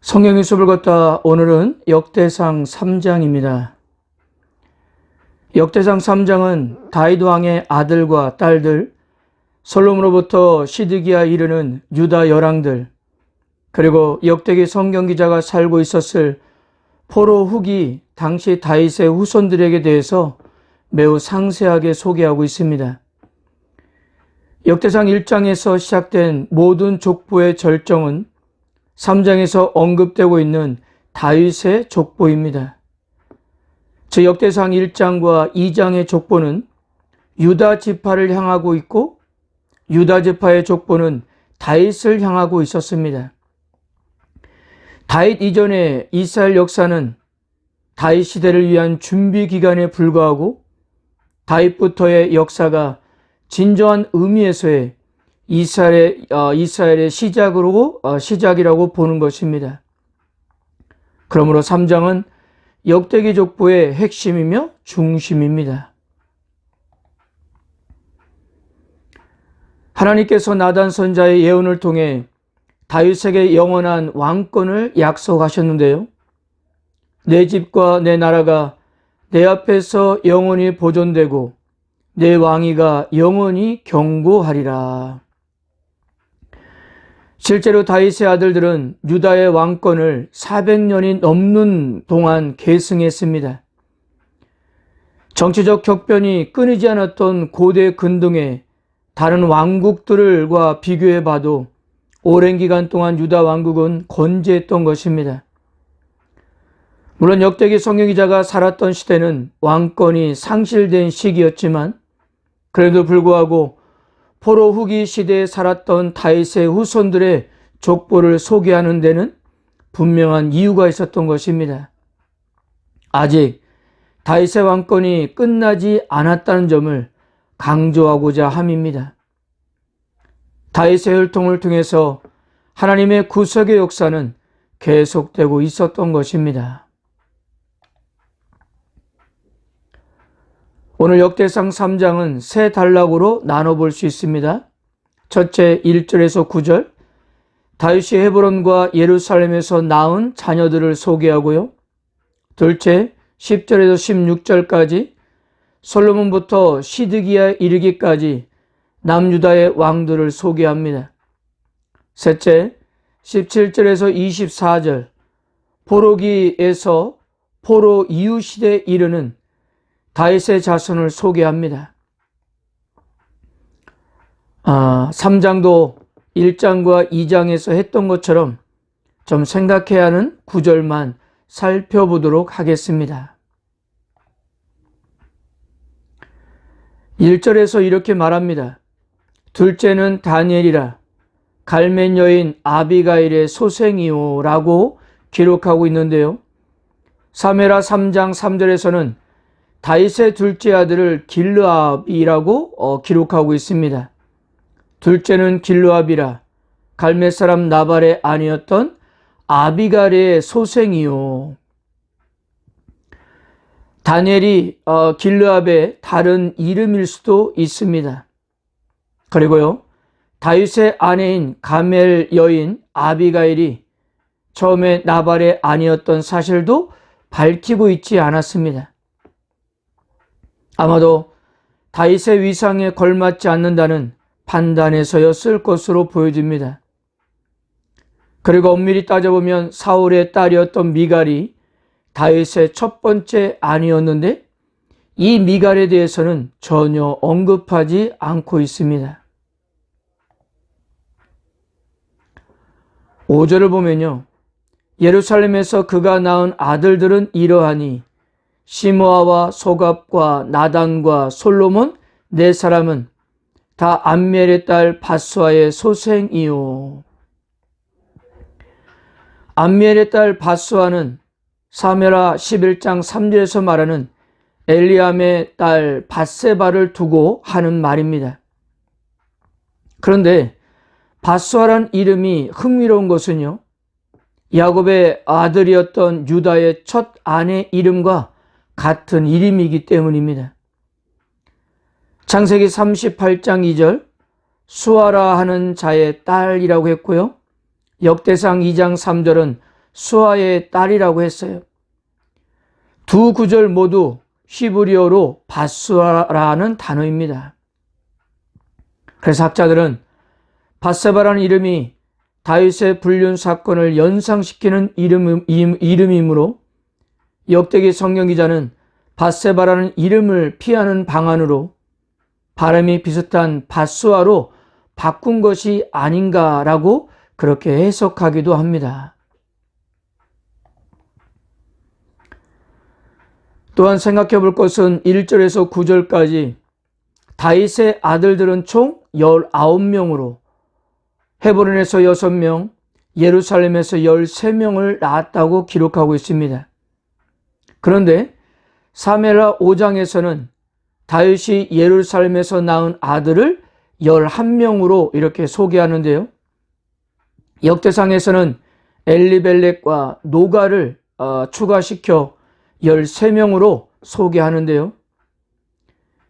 성경의 숲을 걷다 오늘은 역대상 3장입니다. 역대상 3장은 다윗 왕의 아들과 딸들, 솔로몬으로부터 시드기야 이르는 유다 열왕들, 그리고 역대기 성경 기자가 살고 있었을 포로 후기 당시 다윗의 후손들에게 대해서 매우 상세하게 소개하고 있습니다. 역대상 1장에서 시작된 모든 족보의 절정은 3장에서 언급되고 있는 다윗의 족보입니다. 저 역대상 1장과 2장의 족보는 유다 지파를 향하고 있고 유다 지파의 족보는 다윗을 향하고 있었습니다. 다윗 이전의 이스라엘 역사는 다윗 시대를 위한 준비 기간에 불과하고 다윗부터의 역사가 진정한 의미에서의 이스라엘의, 어, 이스라엘의 시작으로, 어, 시작이라고 보는 것입니다. 그러므로 3장은 역대기 족보의 핵심이며 중심입니다. 하나님께서 나단 선자의 예언을 통해 다윗에게 영원한 왕권을 약속하셨는데요. 내 집과 내 나라가 내 앞에서 영원히 보존되고 내 왕위가 영원히 경고하리라. 실제로 다윗의 아들들은 유다의 왕권을 400년이 넘는 동안 계승했습니다. 정치적 격변이 끊이지 않았던 고대 근동의 다른 왕국들과 비교해 봐도 오랜 기간 동안 유다 왕국은 건재했던 것입니다. 물론 역대기 성경기자가 살았던 시대는 왕권이 상실된 시기였지만 그래도 불구하고 포로 후기 시대에 살았던 다윗의 후손들의 족보를 소개하는 데는 분명한 이유가 있었던 것입니다. 아직 다윗의 왕권이 끝나지 않았다는 점을 강조하고자 함입니다. 다윗의 혈통을 통해서 하나님의 구속의 역사는 계속되고 있었던 것입니다. 오늘 역대상 3장은 세 단락으로 나눠볼 수 있습니다. 첫째 1절에서 9절 다윗이 헤브론과 예루살렘에서 낳은 자녀들을 소개하고요. 둘째 10절에서 16절까지 솔로몬부터 시드기야 이르기까지 남유다의 왕들을 소개합니다. 셋째 17절에서 24절 포로기에서 포로 이후 시대에 이르는 다윗의 자손을 소개합니다. 아, 3장도 1장과 2장에서 했던 것처럼 좀 생각해야 하는 구절만 살펴보도록 하겠습니다. 1절에서 이렇게 말합니다. 둘째는 다니엘이라 갈맨 여인 아비가일의 소생이요 라고 기록하고 있는데요. 3회라 3장 3절에서는 다윗의 둘째 아들을 길르압이라고 어, 기록하고 있습니다. 둘째는 길르압이라 갈멜 사람 나발의 아니었던 아비갈의 소생이요. 다니엘이 어, 길르압의 다른 이름일 수도 있습니다. 그리고요. 다윗의 아내인 가멜 여인 아비가일이 처음에 나발의 아니었던 사실도 밝히고 있지 않았습니다. 아마도 다윗의 위상에 걸맞지 않는다는 판단에서였을 것으로 보여집니다. 그리고 엄밀히 따져보면 사울의 딸이었던 미갈이 다윗의 첫 번째 아니었는데 이 미갈에 대해서는 전혀 언급하지 않고 있습니다. 5절을 보면요. 예루살렘에서 그가 낳은 아들들은 이러하니 시모아와 소갑과 나단과 솔로몬 네 사람은 다 암멜의 딸 바수아의 소생이요. 암멜의 딸 바수아는 사메라 11장 3절에서 말하는 엘리암의 딸 바세바를 두고 하는 말입니다. 그런데 바수아란 이름이 흥미로운 것은요. 야곱의 아들이었던 유다의 첫 아내 이름과 같은 이름이기 때문입니다. 창세기 38장 2절 수아라 하는 자의 딸이라고 했고요. 역대상 2장 3절은 수아의 딸이라고 했어요. 두 구절 모두 히브리어로 바수아라는 단어입니다. 그래서 학자들은 바세바라는 이름이 다윗의 불륜 사건을 연상시키는 이름, 이름이므로 역대기 성경 기자는 바세바라는 이름을 피하는 방안으로 발음이 비슷한 바수아로 바꾼 것이 아닌가라고 그렇게 해석하기도 합니다. 또한 생각해 볼 것은 1절에서 9절까지 다윗의 아들들은 총 19명으로 헤브론에서 6명, 예루살렘에서 13명을 낳았다고 기록하고 있습니다. 그런데 사멜라 5장에서는 다윗이 예루살렘에서 낳은 아들을 11명으로 이렇게 소개하는데요. 역대상에서는 엘리벨렉과 노가를 어, 추가시켜 13명으로 소개하는데요.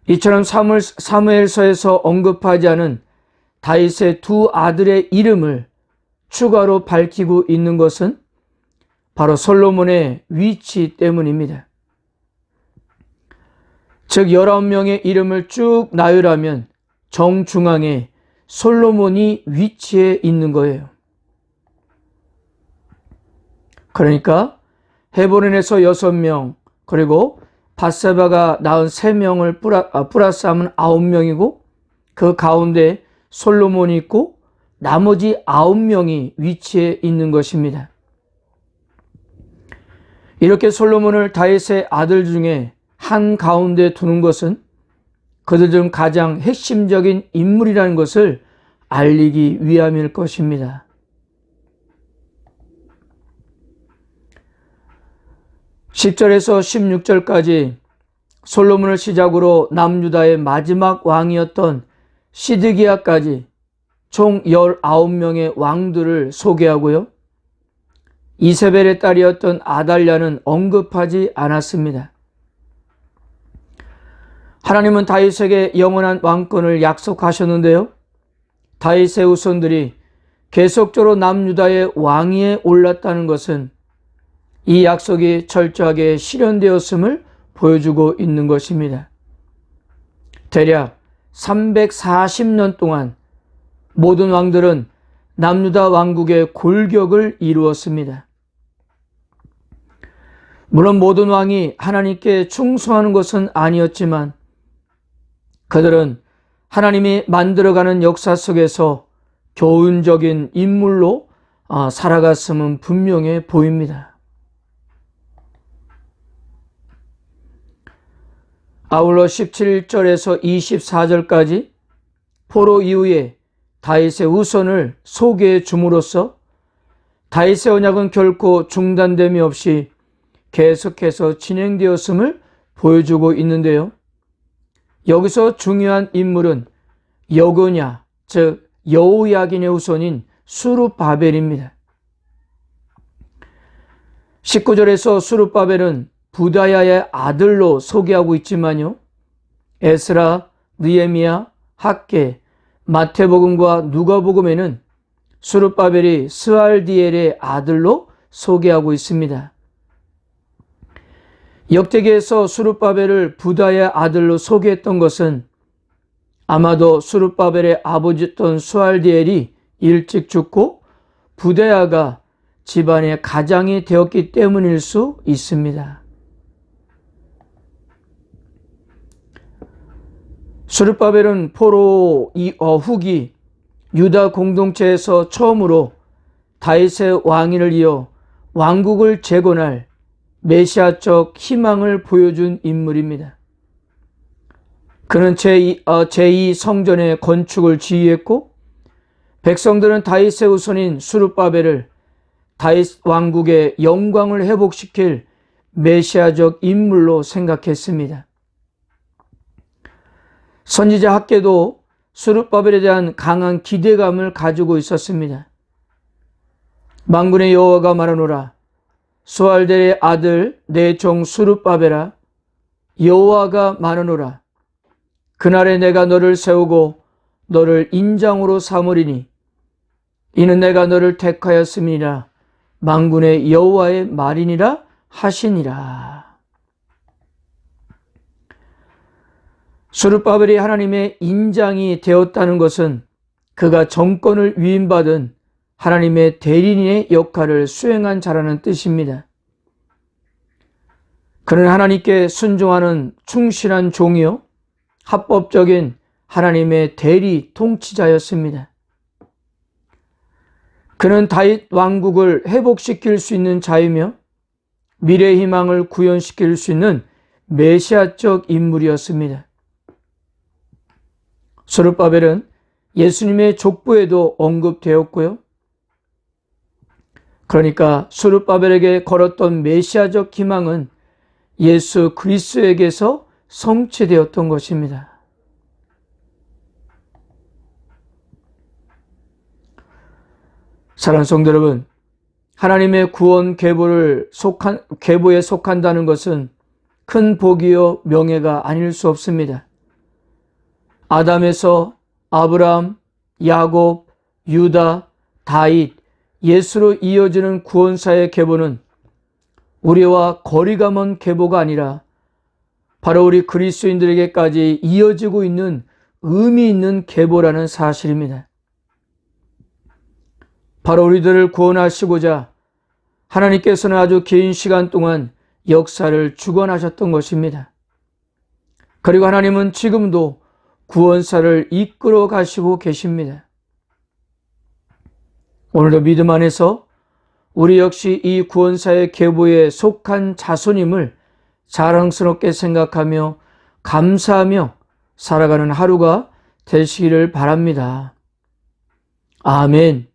이처럼 사무엘서에서 언급하지 않은 다윗의 두 아들의 이름을 추가로 밝히고 있는 것은 바로 솔로몬의 위치 때문입니다. 즉 19명의 이름을 쭉 나열하면 정중앙에 솔로몬이 위치해 있는 거예요. 그러니까 헤브론에서 6명 그리고 바세바가 낳은 3명을 플러스 하면 9명이고 그 가운데 솔로몬이 있고 나머지 9명이 위치해 있는 것입니다. 이렇게 솔로몬을 다윗의 아들 중에 한 가운데 두는 것은 그들 중 가장 핵심적인 인물이라는 것을 알리기 위함일 것입니다. 10절에서 16절까지 솔로몬을 시작으로 남유다의 마지막 왕이었던 시드기야까지 총 19명의 왕들을 소개하고요. 이세벨의 딸이었던 아달랴는 언급하지 않았습니다. 하나님은 다윗에게 영원한 왕권을 약속하셨는데요. 다윗의 후손들이 계속적으로 남유다의 왕위에 올랐다는 것은 이 약속이 철저하게 실현되었음을 보여주고 있는 것입니다. 대략 340년 동안 모든 왕들은 남유다 왕국의 골격을 이루었습니다. 물론 모든 왕이 하나님께 충성하는 것은 아니었지만 그들은 하나님이 만들어가는 역사 속에서 교훈적인 인물로 어, 살아갔음은 분명해 보입니다. 아울러 17절에서 24절까지 포로 이후에 다윗의 우선을 소개해 줌으로써 다윗의 언약은 결코 중단됨이 없이 계속해서 진행되었음을 보여주고 있는데요. 여기서 중요한 인물은 여거냐, 즉 여우야긴의 후손인 수르바벨입니다. 19절에서 수르바벨은 부다야의 아들로 소개하고 있지만요. 에스라, 느에미야, 학계, 마태복음과 누가복음에는 수르바벨이 스알디엘의 아들로 소개하고 있습니다. 역대기에서 수르바벨을 부다의 아들로 소개했던 것은 아마도 수르바벨의 아버지였던 수알디엘이 일찍 죽고 부대야가 집안의 가장이 되었기 때문일 수 있습니다. 수르바벨은 포로 어, 후기 유다 공동체에서 처음으로 다윗의 왕위를 이어 왕국을 재건할 메시아적 희망을 보여준 인물입니다. 그는 제2, 어, 제2 성전의 건축을 지휘했고 백성들은 다윗의 후손인 수르바벨을 다윗 왕국의 영광을 회복시킬 메시아적 인물로 생각했습니다. 선지자 학계도 수르바벨에 대한 강한 기대감을 가지고 있었습니다. 망군의 여호와가 말하노라 수알델의 아들 내 종 수르바벨아 여호와가 말하노라. 그날에 내가 너를 세우고 너를 인장으로 삼으리니 이는 내가 너를 택하였음이라. 망군의 여호와의 말이니라 하시니라. 수르바벨이 하나님의 인장이 되었다는 것은 그가 정권을 위임받은 하나님의 대리인의 역할을 수행한 자라는 뜻입니다. 그는 하나님께 순종하는 충실한 종이요. 합법적인 하나님의 대리 통치자였습니다. 그는 다윗 왕국을 회복시킬 수 있는 자이며 미래 희망을 구현시킬 수 있는 메시아적 인물이었습니다. 소르바벨은 예수님의 족보에도 언급되었고요. 그러니까 소르바벨에게 걸었던 메시아적 희망은 예수 그리스도에게서 성취되었던 것입니다. 사랑하는 성도 여러분, 하나님의 구원 계보를 속한, 계보에 속한다는 것은 큰 복이요 명예가 아닐 수 없습니다. 아담에서 아브라함, 야곱, 유다, 다윗, 예수로 이어지는 구원사의 계보는 우리와 거리가 먼 계보가 아니라 바로 우리 그리스도인들에게까지 이어지고 있는 의미 있는 계보라는 사실입니다. 바로 우리들을 구원하시고자 하나님께서는 아주 긴 시간 동안 역사를 주관하셨던 것입니다. 그리고 하나님은 지금도 구원사를 이끌어 가시고 계십니다. 오늘도 믿음 안에서 우리 역시 이 구원사의 계보에 속한 자손임을 자랑스럽게 생각하며 감사하며 살아가는 하루가 되시기를 바랍니다. 아멘.